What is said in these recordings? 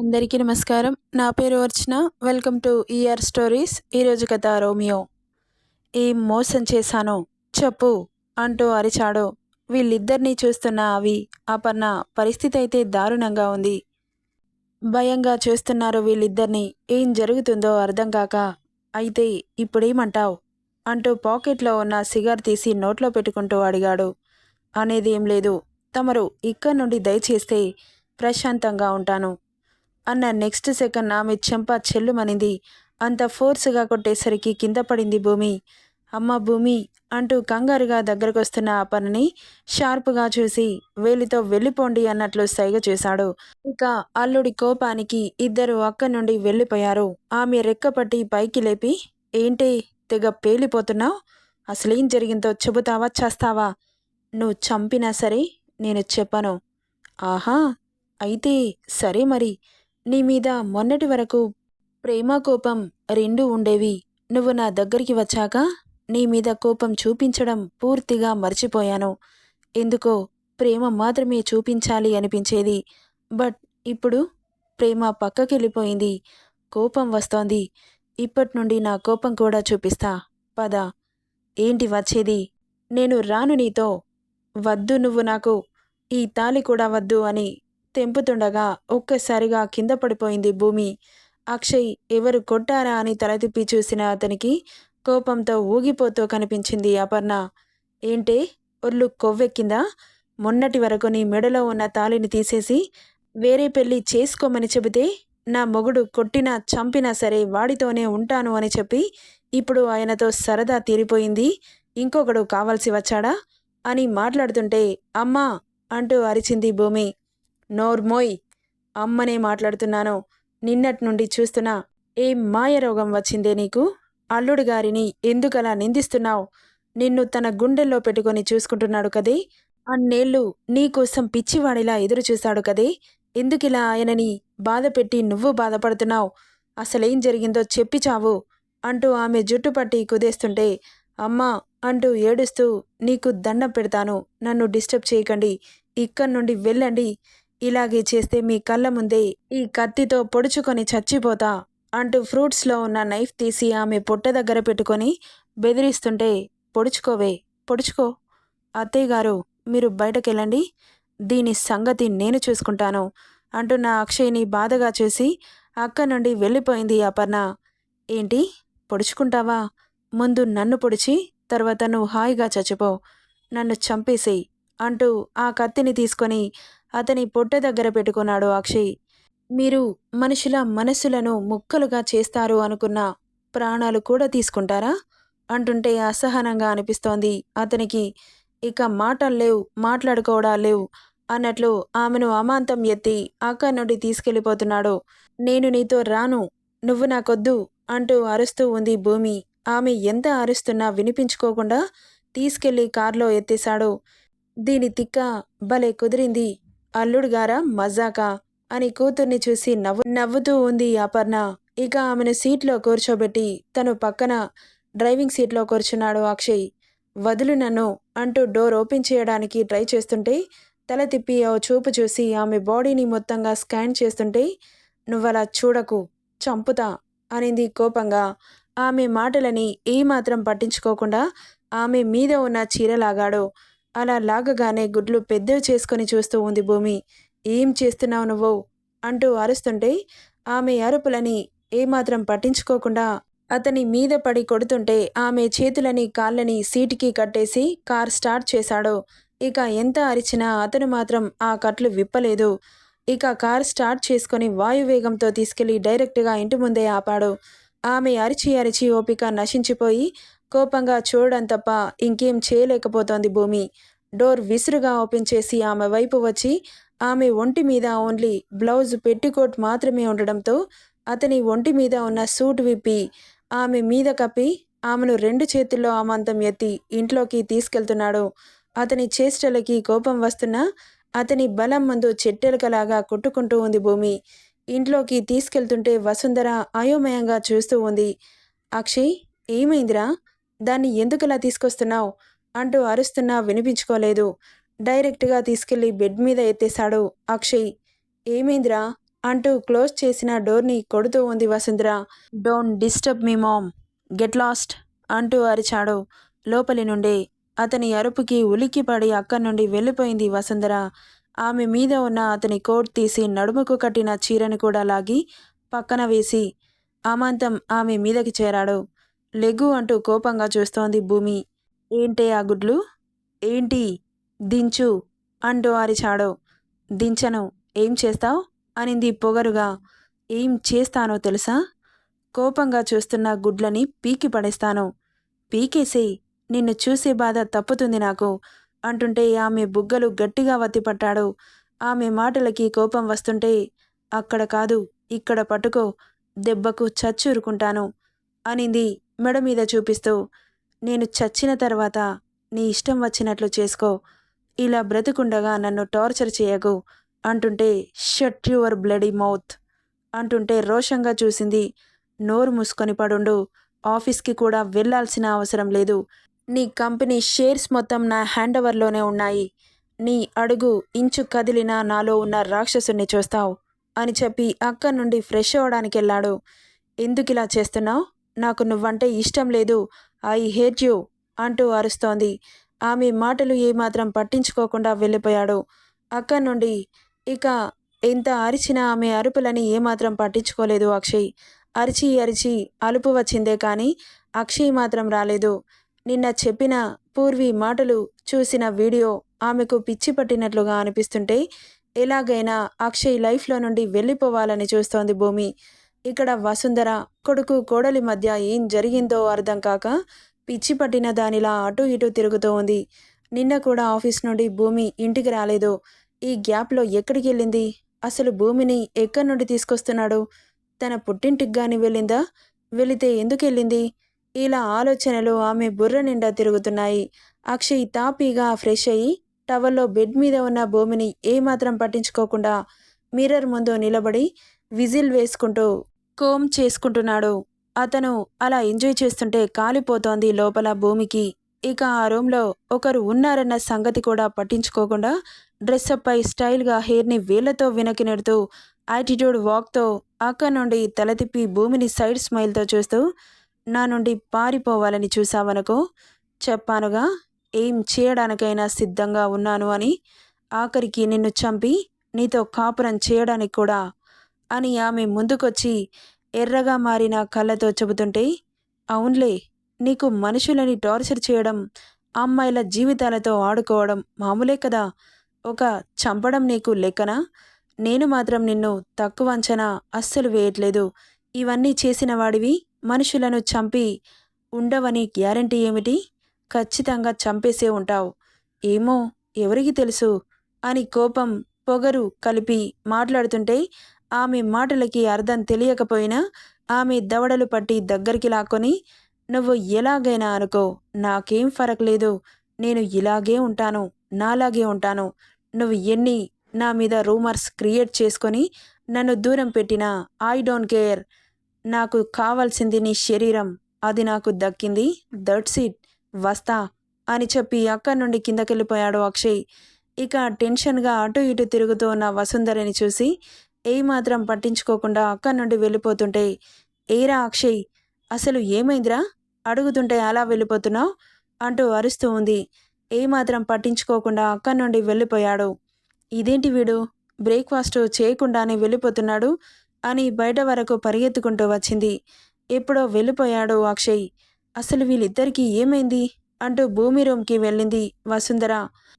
అందరికీ నమస్కారం. నా పేరు Archana. Welcome to ER stories ఈరోజు కథ రోమియో. ఏం మోసం చేశానో చెప్పు అంటూ అరిచాడు. వీళ్ళిద్దరినీ చూస్తున్న అవి అపర్ణ పరిస్థితి అయితే దారుణంగా ఉంది. భయంగా చూస్తున్నారు వీళ్ళిద్దరినీ. ఏం జరుగుతుందో అర్థం కాక అయితే ఇప్పుడేమంటావు అంటూ పాకెట్లో ఉన్న సిగార్ తీసి నోట్లో పెట్టుకుంటూ అడిగాడు. అనేది ఏం లేదు. తమరు ఇక్కడి నుండి దయచేస్తే ప్రశాంతంగా ఉంటాను. అన్న నెక్స్ట్ సెకండ్ ఆమె చెంప చెల్లుమనింది. అంత ఫోర్స్గా కొట్టేసరికి కింద పడింది భూమి. అమ్మ భూమి అంటూ కంగారుగా దగ్గరకొస్తున్న ఆ పనిని షార్ప్గా చూసి వేలితో వెళ్ళిపోండి అన్నట్లు సైగ చేశాడు. ఇక అల్లుడి కోపానికి ఇద్దరు అక్కడి నుండి వెళ్ళిపోయారు. ఆమె రెక్కపట్టి పైకి లేపి ఏంటి తెగ పేలిపోతున్నావు? అసలేం జరిగిందో చెబుతావా చేస్తావా? నువ్వు చంపినా సరే నేను చెప్పను. ఆహా అయితే సరే మరి. నీ మీద మొన్నటి వరకు ప్రేమ కోపం రెండూ ఉండేవి. నువ్వు నా దగ్గరికి వచ్చాక నీ మీద కోపం చూపించడం పూర్తిగా మర్చిపోయాను. ఎందుకో ప్రేమ మాత్రమే చూపించాలి అనిపించేది. బట్ ఇప్పుడు ప్రేమ పక్కకెళ్ళిపోయింది. కోపం వస్తోంది. ఇప్పటి నుండి నా కోపం కూడా చూపిస్తా. పద. ఏంటి వచ్చేది? నేను రాను నీతో. వద్దు నువ్వు నాకు. ఈ తాలి కూడా వద్దు అని తెంపుతుండగా ఒక్కసారిగా కింద పడిపోయింది భూమి. అక్షయ్ ఎవరు కొట్టారా అని తల తిప్పి చూసిన అతనికి కోపంతో ఊగిపోతూ కనిపించింది అపర్ణ. ఏంటే? ఒళ్ళు కొవ్వెక్కిందా? మొన్నటి వరకు నీ మెడలో ఉన్న తాళిని తీసేసి వేరే పెళ్ళి చేసుకోమని చెబితే నా మొగుడు కొట్టినా చంపినా సరే వాడితోనే ఉంటాను అని చెప్పి ఇప్పుడు ఆయనతో సరదా తీరిపోయింది. ఇంకొకడు కావాల్సి వచ్చాడా? అని మాట్లాడుతుంటే అమ్మా అంటూ అరిచింది భూమి. నోర్మోయ్ అమ్మనే మాట్లాడుతున్నాను. నిన్నటి నుండి చూస్తున్నా ఏం మాయ రోగం వచ్చిందే నీకు? అల్లుడు గారిని ఎందుకలా నిందిస్తున్నావు? నిన్ను తన గుండెల్లో పెట్టుకొని చూసుకుంటున్నాడు కదే? అన్నేళ్ళు నీకోసం పిచ్చివాడిలా ఎదురు చూశాడు కదే? ఎందుకిలా ఆయనని బాధపెట్టి నువ్వు బాధపడుతున్నావు? అసలేం జరిగిందో చెప్పి చావు అంటూ ఆమె జుట్టు పట్టి కుదేస్తుంటే అమ్మా అంటూ ఏడుస్తూ నీకు దండం పెడతాను. నన్ను డిస్టర్బ్ చేయకండి. ఇక్కడి నుండి వెళ్ళండి. ఇలాగే చేస్తే మీ కళ్ళ ముందే ఈ కత్తితో పొడుచుకొని చచ్చిపోతా అంటూ ఫ్రూట్స్లో ఉన్న నైఫ్ తీసి ఆమె పొట్ట దగ్గర పెట్టుకొని బెదిరిస్తుంటే పొడుచుకోవే పొడుచుకో. అత్తయ్య గారు మీరు బయటకెళ్ళండి. దీని సంగతి నేను చూసుకుంటాను అంటూ నా అక్షయ్ని బాధగా చూసి అక్క నుండి వెళ్ళిపోయింది అపర్ణ. ఏంటి పొడుచుకుంటావా? ముందు నన్ను పొడిచి తర్వాత నువ్వు హాయిగా చచ్చిపో. నన్ను చంపేసేయి అంటూ ఆ కత్తిని తీసుకొని అతని పొట్ట దగ్గర పెట్టుకున్నాడు అక్షయ్. మీరు మనుషుల మనస్సులను ముక్కలుగా చేస్తారు అనుకున్న ప్రాణాలు కూడా తీసుకుంటారా? అంటుంటే అసహనంగా అనిపిస్తోంది. అతనికి ఇక మాటలు లేవు మాట్లాడుకోవడాలు లేవు అన్నట్లు ఆమెను అమాంతం ఎత్తి అక్కడి నుండి తీసుకెళ్ళిపోతున్నాడు. నేను నీతో రాను నువ్వు నాకొద్దు అంటూ అరుస్తూ ఉంది భూమి. ఆమె ఎంత అరుస్తున్నా వినిపించుకోకుండా తీసుకెళ్ళి కారులో ఎత్తేశాడు. దీని తిక్క భలే కుదిరింది. అల్లుడు గారా? మజాకా? అని కూతుర్ని చూసి నవ్వు నవ్వుతూ ఉంది అపర్ణ. ఇక ఆమెను సీట్లో కూర్చోబెట్టి తను పక్కన డ్రైవింగ్ సీట్లో కూర్చున్నాడు అక్షయ్. వదులు నన్ను అంటూ డోర్ ఓపెన్ చేయడానికి ట్రై చేస్తుంటే తల తిప్పి ఓ చూపు చూసి ఆమె బాడీని మొత్తంగా స్కాన్ చేస్తుంటే నువ్వలా చూడకు చంపుతా అనింది కోపంగా. ఆమె మాటలని ఏమాత్రం పట్టించుకోకుండా ఆమె మీద ఉన్న చీరలాగాడు. అలా లాగగానే గుడ్లు పెద్దవి చేసుకొని చూస్తూ ఉంది భూమి. ఏం చేస్తున్నావు నువ్వు? అంటూ అరుస్తుంటే ఆమె అరుపులని ఏమాత్రం పట్టించుకోకుండా అతని మీద పడి కొడుతుంటే ఆమె చేతులని కాళ్ళని సీటుకి కట్టేసి కార్ స్టార్ట్ చేశాడు. ఇక ఎంత అరిచినా అతను మాత్రం ఆ కట్లు విప్పలేదు. ఇక కార్ స్టార్ట్ చేసుకుని వాయువేగంతో తీసుకెళ్ళి డైరెక్ట్గా ఇంటి ముందే ఆపాడు. ఆమె అరిచి అరిచి ఓపిక నశించిపోయి కోపంగా చూడడం తప్ప ఇంకేం చేయలేకపోతోంది భూమి. డోర్ విసురుగా ఓపెన్ చేసి ఆమె వైపు వచ్చి ఆమె ఒంటి మీద ఓన్లీ బ్లౌజ్ పెట్టికోట్ మాత్రమే ఉండడంతో అతని ఒంటి మీద ఉన్న సూట్ విప్పి ఆమె మీద కప్పి ఆమెను రెండు చేతుల్లో ఆమంతం ఎత్తి ఇంట్లోకి తీసుకెళ్తున్నాడు. అతని చేష్టలకి కోపం వస్తున్నా అతని బలం ముందు చెట్టెలకలాగా కొట్టుకుంటూ ఉంది భూమి. ఇంట్లోకి తీసుకెళ్తుంటే వసుంధర అయోమయంగా చూస్తూ ఉంది. అక్షయ్ ఏమైందిరా? దాన్ని ఎందుకులా తీసుకొస్తున్నావు? అంటూ అరుస్తున్నా వినిపించుకోలేదు. డైరెక్ట్గా తీసుకెళ్ళి బెడ్ మీద ఎత్తేశాడు అక్షయ్. ఏమైందిరా? అంటూ క్లోజ్ చేసిన డోర్ని కొడుతూ ఉంది Vasundhara. Don't disturb me mom. Get lost అంటూ అరిచాడు. లోపలి నుండి అతని అరుపుకి ఉలిక్కిపడి అక్కడి నుండి వెళ్ళిపోయింది వసుంధర. ఆమె మీద ఉన్న అతని కోట్ తీసి నడుముకు కట్టిన చీరను కూడా లాగి పక్కన వేసి అమాంతం ఆమె మీదకి చేరాడు. లెగు అంటూ కోపంగా చూస్తోంది భూమి. ఏంటే ఆ గుడ్లు? ఏంటి? దించు అంటూ అరిచాడో దించను. ఏం చేస్తావు? అనింది పొగరుగా. ఏం చేస్తానో తెలుసా? కోపంగా చూస్తున్న గుడ్లని పీకి పడేస్తాను. పీకేసేయ్ నిన్ను చూసే బాధ తప్పుతుంది నాకు అంటుంటే ఆమె బుగ్గలు గట్టిగా వత్తిపట్టాడు ఆమె మాటలకి కోపం వస్తుంటే అక్కడ కాదు ఇక్కడ పట్టుకో దెబ్బకు చచ్చూరుకుంటాను అనింది. మెడ మీద చూపిస్తూ నేను చచ్చిన తర్వాత నీ ఇష్టం వచ్చినట్లు చేసుకో. ఇలా బ్రతుకుండగా నన్ను టార్చర్ చేయకు అంటుంటే షట్ యువర్ బ్లడీ మౌత్ అంటుంటే రోషంగా చూసింది నోరు మూసుకొని పడుండు. ఆఫీస్కి కూడా వెళ్ళాల్సిన అవసరం లేదు. నీ కంపెనీ షేర్స్ మొత్తం నా హ్యాండ్ ఓవర్లోనే ఉన్నాయి. నీ అడుగు ఇంచు కదిలినా నాలో ఉన్న రాక్షసుని చూస్తావు అని చెప్పి అక్కడి నుండి ఫ్రెష్ అవ్వడానికి వెళ్ళాడు ఎందుకు ఇలా చేస్తున్నావు? నాకు నువ్వంటే ఇష్టం లేదు. ఐ హేట్ యూ అంటూ అరుస్తోంది. ఆమె మాటలు ఏమాత్రం పట్టించుకోకుండా వెళ్ళిపోయాడు. అక్కడి నుండి ఇక ఎంత అరిచినా ఆమె అరుపులని ఏమాత్రం పట్టించుకోలేదు అక్షయ్. అరిచి అరిచి అలుపు వచ్చిందే కానీ అక్షయ్ మాత్రం రాలేదు. నిన్న చెప్పిన పూర్వి మాటలు చూసిన వీడియో ఆమెకు పిచ్చి పట్టినట్లుగా అనిపిస్తుంటే ఎలాగైనా అక్షయ్ లైఫ్లో నుండి వెళ్ళిపోవాలని చూస్తోంది భూమి. ఇక్కడ వసుంధర కొడుకు కోడలి మధ్య ఏం జరిగిందో అర్థం కాక పిచ్చి పట్టిన దానిలా అటు ఇటు తిరుగుతూ ఉంది. నిన్న కూడా ఆఫీస్ నుండి భూమి ఇంటికి రాలేదు. ఈ గ్యాప్లో ఎక్కడికి వెళ్ళింది? అసలు భూమిని ఎక్కడి నుండి తీసుకొస్తున్నాడు? తన పుట్టింటికి గాని వెళ్ళిందా? వెళితే ఎందుకు వెళ్ళింది? ఇలా ఆలోచనలు ఆమె బుర్ర నిండా తిరుగుతున్నాయి. అక్షయ్ తాపీగా ఫ్రెష్ అయ్యి టవల్లో బెడ్ మీద ఉన్న భూమిని ఏమాత్రం పట్టించుకోకుండా మిర్రర్ ముందు నిలబడి విజిల్ వేసుకుంటూ కోమ్ చేసుకుంటున్నాడు. అతను అలా ఎంజాయ్ చేస్తుంటే కాలిపోతోంది లోపల భూమికి. ఇక ఆ రూమ్లో ఒకరు ఉన్నారన్న సంగతి కూడా పట్టించుకోకుండా డ్రెస్అప్ పై స్టైల్గా హెయిర్ని వేళ్ళతో వెనక్కి నెడుతూ యాటిట్యూడ్ వాక్తో అక్కడి నుండి తల తిప్పి భూమిని సైడ్ స్మైల్తో చూస్తూ నా నుండి పారిపోవాలని చూసావనుకో చెప్పానుగా ఏం చేయడానికైనా సిద్ధంగా ఉన్నాను అని ఆఖరికి నిన్ను చంపి నీతో కాపురం చేయడానికి కూడా అని ఆమె ముందుకొచ్చి ఎర్రగా మారిన కళ్ళతో చెబుతుంటే అవునులే నీకు మనుషులని టార్చర్ చేయడం అమ్మాయిల జీవితాలతో ఆడుకోవడం మామూలే కదా. ఒక చంపడం నీకు లెక్కనా? నేను మాత్రం నిన్ను తక్కువ అంచనా అస్సలు వేయట్లేదు. ఇవన్నీ చేసిన వాడివి మనుషులను చంపి ఉండవని గ్యారంటీ ఏమిటి? ఖచ్చితంగా చంపేసే ఉంటావు. ఏమో ఎవరికి తెలుసు అని కోపం పొగరు కలిపి మాట్లాడుతుంటే ఆమె మాటలకి అర్థం తెలియకపోయినా ఆమె దవడలు పట్టి దగ్గరికి లాక్కొని నువ్వు ఎలాగైనా అనుకో నాకేం ఫరక్ లేదు నేను ఇలాగే ఉంటాను నాలాగే ఉంటాను. నువ్వు ఎన్ని నా మీద రూమర్స్ క్రియేట్ చేసుకొని నన్ను దూరం పెట్టినా ఐ డోంట్ కేర్. నాకు కావాల్సింది నీ శరీరం. అది నాకు దక్కింది. That's it. వస్తా అని చెప్పి అక్కడి నుండి కిందకెళ్ళిపోయాడు అక్షయ్. ఇక టెన్షన్గా అటు ఇటు తిరుగుతూ ఉన్న వసుంధరిని చూసి ఏమాత్రం పట్టించుకోకుండా అక్కడి నుండి వెళ్ళిపోతుంటే ఏరా అక్షయ్ అసలు ఏమైందిరా? అడుగుతుంటే అలా వెళ్ళిపోతున్నావు? అంటూ అరుస్తూ ఉంది. ఏమాత్రం పట్టించుకోకుండా అక్కడి నుండి వెళ్ళిపోయాడు. ఇదేంటి వీడు? బ్రేక్ఫాస్ట్ చేయకుండానే వెళ్ళిపోతున్నాడు? అని బయట వరకు పరిగెత్తుకుంటూ వచ్చింది. ఎప్పుడో వెళ్ళిపోయాడు అక్షయ్. అసలు వీళ్ళిద్దరికీ ఏమైంది? అంటూ భూమి రూమ్కి వెళ్ళింది వసుంధర.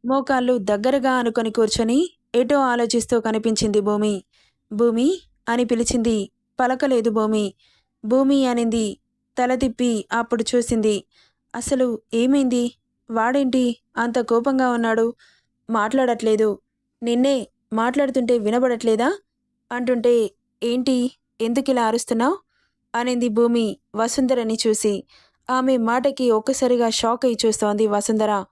మోకాళ్ళు దగ్గరగా అనుకొని కూర్చొని ఎటో ఆలోచిస్తూ కనిపించింది భూమి. భూమి అని పిలిచింది. పలకలేదు భూమి. భూమి అనింది. తల తిప్పి అప్పుడు చూసింది. అసలు ఏమైంది? వాడేంటి? అంత కోపంగా ఉన్నాడు. మాట్లాడట్లేదు. నిన్నే మాట్లాడుతుంటే వినబడట్లేదా? అంటుంటే ఏంటి? ఎందుకిలా అరుస్తున్నావు? అనింది భూమి వసుంధరని చూసి. ఆమె మాటకి ఒక్కసారిగా షాక్ అయి చూస్తోంది వసుంధర.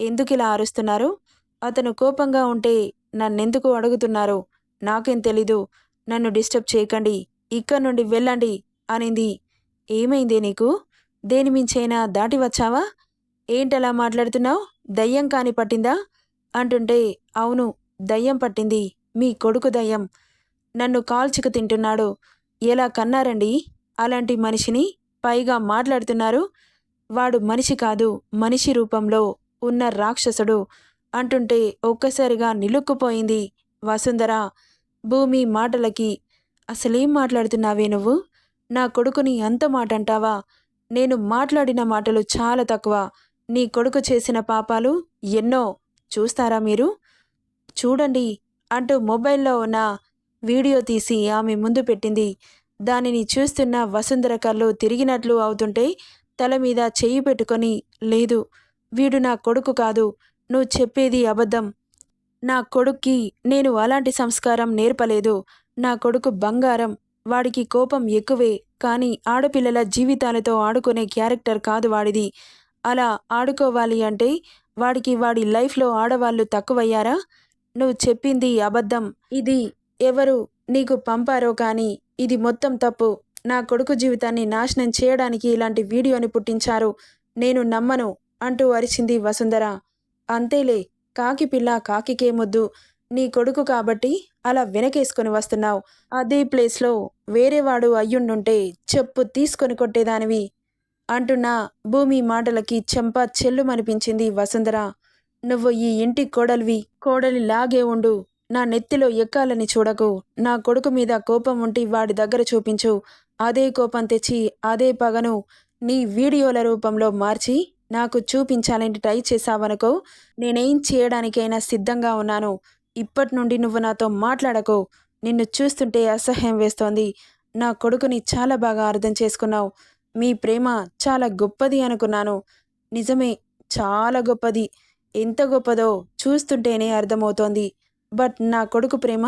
ఎందుకిలా అరుస్తున్నారు? అతను కోపంగా ఉంటే నన్నెందుకు అడుగుతున్నారు? నాకేం తెలీదు. నన్ను డిస్టర్బ్ చేయకండి. ఇక్కడ నుండి వెళ్ళండి అనింది. ఏమైంది నీకు? దేని మించైనా దాటి వచ్చావా? ఏంటలా మాట్లాడుతున్నావు? దయ్యం కాని పట్టిందా? అంటుంటే అవును దయ్యం పట్టింది. మీ కొడుకు దయ్యం. నన్ను కాల్చుకు తింటున్నాడు. ఎలా కన్నారండి? అలాంటి మనిషిని పైగా మాట్లాడుతున్నారు. వాడు మనిషి కాదు మనిషి రూపంలో ఉన్న రాక్షసుడు. అంటుంటే ఒక్కసారిగా నిలుక్కుపోయింది. వసుంధర భూమి మాటలకి అసలేం మాట్లాడుతున్నావే నువ్వు? నా కొడుకుని అంత మాట అంటావా నేను మాట్లాడిన మాటలు చాలా తక్కువ. నీ కొడుకు చేసిన పాపాలు ఎన్నో. చూస్తారా మీరు? చూడండి అంటూ మొబైల్లో ఉన్న వీడియో తీసి ఆమె ముందు పెట్టింది. దానిని చూస్తున్న వసుంధర కళ్ళు తిరిగినట్లు అవుతుంటే తల మీద చెయ్యి పెట్టుకొని లేదు వీడు నా కొడుకు కాదు. నువ్వు చెప్పేది అబద్ధం. నా కొడుక్కి నేను అలాంటి సంస్కారం నేర్పలేదు. నా కొడుకు బంగారం వాడికి కోపం ఎక్కువే కానీ ఆడపిల్లల జీవితాలతో ఆడుకునే క్యారెక్టర్ కాదు వాడిది. అలా ఆడుకోవాలి అంటే వాడికి వాడి లైఫ్లో ఆడవాళ్ళు తక్కువయ్యారా? నువ్వు చెప్పింది అబద్ధం. ఇది ఎవరు నీకు పంపారో కానీ ఇది మొత్తం తప్పు. నా కొడుకు జీవితాన్ని నాశనం చేయడానికి ఇలాంటి వీడియోని పుట్టించారు. నేను నమ్మను అంటూ అరిచింది వసుంధర. అంతేలే కాకి పిల్ల కాకికేమొద్దు. నీ కొడుకు కాబట్టి అలా వెనకేసుకొని వస్తున్నావు. అదే ప్లేస్లో వేరేవాడు అయ్యుండుంటే చెప్పు తీసుకొని కొట్టేదానివి అంటున్న భూమి మాటలకి చెంప చెల్లుమనిపించింది వసుంధర. నువ్వు ఈ ఇంటి కోడలివి. కోడలి లాగే ఉండు. నా నెత్తిలో ఎక్కాలని చూడకు. నా కొడుకు మీద కోపం ఉంటే వాడి దగ్గర చూపించు. అదే కోపం తెచ్చి అదే పగను నీ వీడియోల రూపంలో మార్చి నాకు చూపించాలని ట్రై చేశావనుకో నేనేం చేయడానికైనా సిద్ధంగా ఉన్నాను. ఇప్పటి నుండి నువ్వు నాతో మాట్లాడకు. నిన్ను చూస్తుంటే అసహ్యం వేస్తోంది. నా కొడుకుని చాలా బాగా అర్థం చేసుకున్నావు. మీ ప్రేమ చాలా గొప్పది అనుకున్నాను. నిజమే చాలా గొప్పది. ఎంత గొప్పదో చూస్తుంటేనే అర్థమవుతోంది. బట్ నా కొడుకు ప్రేమ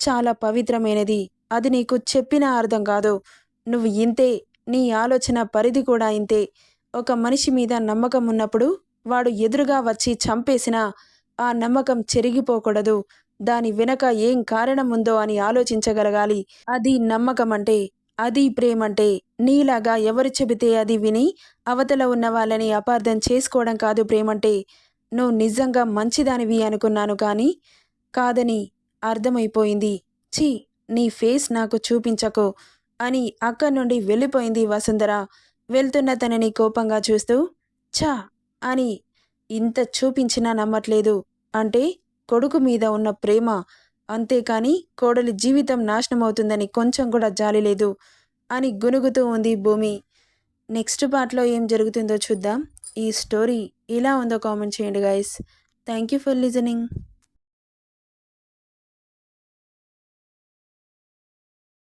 చాలా పవిత్రమైనది. అది నీకు చెప్పినా అర్థం కాదు. నువ్వు ఇంతే నీ ఆలోచన పరిధి కూడా ఇంతే. ఒక మనిషి మీద నమ్మకం ఉన్నప్పుడు వాడు ఎదురుగా వచ్చి చంపేసినా ఆ నమ్మకం చెరిగిపోకూడదు. దాని వెనక ఏం కారణం ఉందో అని ఆలోచించగలగాలి. అది నమ్మకం అంటే అది ప్రేమంటే నీలాగా ఎవరు చెబితే అది విని అవతల ఉన్న వాళ్ళని అపార్థం చేసుకోవడం కాదు ప్రేమంటే. నువ్వు నిజంగా మంచిదానివి అనుకున్నాను కానీ కాదని అర్థమైపోయింది. ఛీ నీ ఫేస్ నాకు చూపించకు అని అక్కడి నుండి వెళ్ళిపోయింది వసుంధర. వెళ్తున్న తనని కోపంగా చూస్తూ ఛా అని ఇంత చూపించినా నమ్మట్లేదు. అంటే కొడుకు మీద ఉన్న ప్రేమ. అంతేకాని కోడలి జీవితం నాశనమవుతుందని కొంచెం కూడా జాలి లేదు అని గునుగుతూ ఉంది భూమి. నెక్స్ట్ పార్ట్లో ఏం జరుగుతుందో చూద్దాం. ఈ స్టోరీ ఇలా ఉందో కామెంట్ చేయండి guys thank you for listening